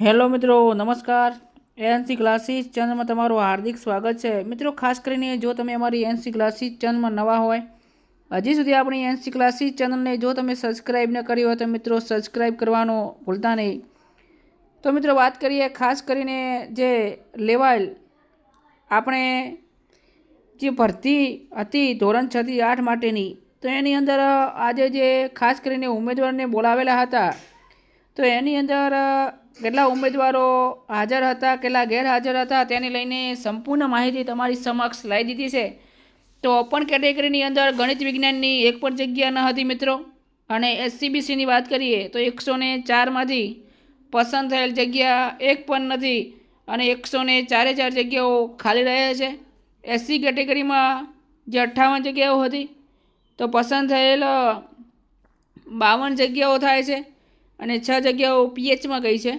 Hello મિત્રો, નમસ્કાર. NC classes ચેનલમાં તમારું હાર્દિક સ્વાગત છે. મિત્રો, ખાસ કરીને જો તમે અમારી એનસી ક્લાસીસ ચેનલમાં નવા હોય, હજી સુધી આપણી એનસી ક્લાસીસ ચેનલને જો તમે સબસ્ક્રાઈબ ન કરી હોય તો મિત્રો સબસ્ક્રાઈબ કરવાનું ભૂલતા નહીં. તો મિત્રો, વાત કરીએ ખાસ કરીને જે લેવાયેલ આપણે જે ભરતી હતી ધોરણ છથી આઠ માટેની, તો એની અંદર આજે જે ખાસ કરીને ઉમેદવારને બોલાવેલા હતા, તો એની અંદર કેટલા ઉમેદવારો હાજર હતા, કેટલા ગેરહાજર હતા, તેને લઈને સંપૂર્ણ માહિતી તમારી સમક્ષ લાવી દીધી છે. તો ઓપન કેટેગરીની અંદર ગણિત વિજ્ઞાનની એક પણ જગ્યા ન હતી મિત્રો. અને એસસીબીસીની વાત કરીએ તો એકસો ને ચારમાંથી પસંદ થયેલ જગ્યા એક પણ નથી અને એકસો ને ચારે ચાર જગ્યાઓ ખાલી રહે છે. એસસી કેટેગરીમાં જે અઠ્ઠાવન જગ્યાઓ હતી, તો પસંદ થયેલ બાવન જગ્યાઓ થાય છે. અને છ જગ્યાઓ પીએચમાં ગઈ છે.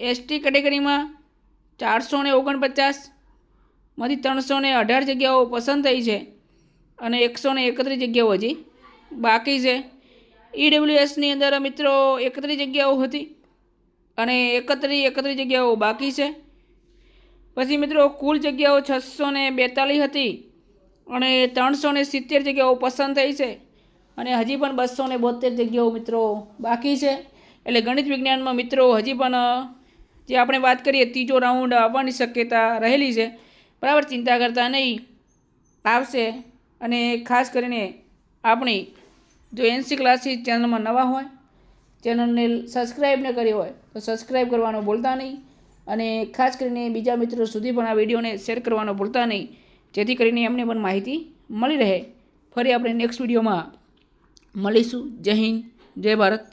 એસટી કેટેગરીમાં ચારસો ને ઓગણપચાસમાંથી ત્રણસો ને અઢાર જગ્યાઓ પસંદ થઈ છે અને એકસો ને એકત્રીસ જગ્યાઓ હજી બાકી છે. ઈડબ્લ્યુએસની અંદર મિત્રો એકત્રીસ જગ્યાઓ હતી અને એકત્રીસ એકત્રીસ જગ્યાઓ બાકી છે. પછી મિત્રો કુલ જગ્યાઓ છસો ને બેતાલીસ હતી અને ત્રણસો ને સિત્તેર જગ્યાઓ પસંદ થઈ છે. અને હજી પણ બસો ને બોતેર જગ્યાઓ મિત્રો બાકી છે. એટલે ગણિત વિજ્ઞાનમાં મિત્રો હજી પણ જે આપણે વાત કરીએ ત્રીજો રાઉન્ડ આવવાની શક્યતા રહેલી છે. બરાબર, ચિંતા કરતા નહીં. આવશે. અને ખાસ કરીને આપણી જો એનસી ક્લાસીસ ચેનલમાં નવા હોય, ચેનલને સબસ્ક્રાઈબ ન કરી હોય, તો સબસ્ક્રાઈબ કરવાનું ભૂલતા નહીં. અને ખાસ કરીને બીજા મિત્રો સુધી પણ આ વિડીયોને શેર કરવાનું ભૂલતા નહીં. જેથી કરીને એમને પણ માહિતી મળી રહે. ફરી આપણે નેક્સ્ટ વિડીયોમાં મળીશું. જય હિન્દ જય ભારત.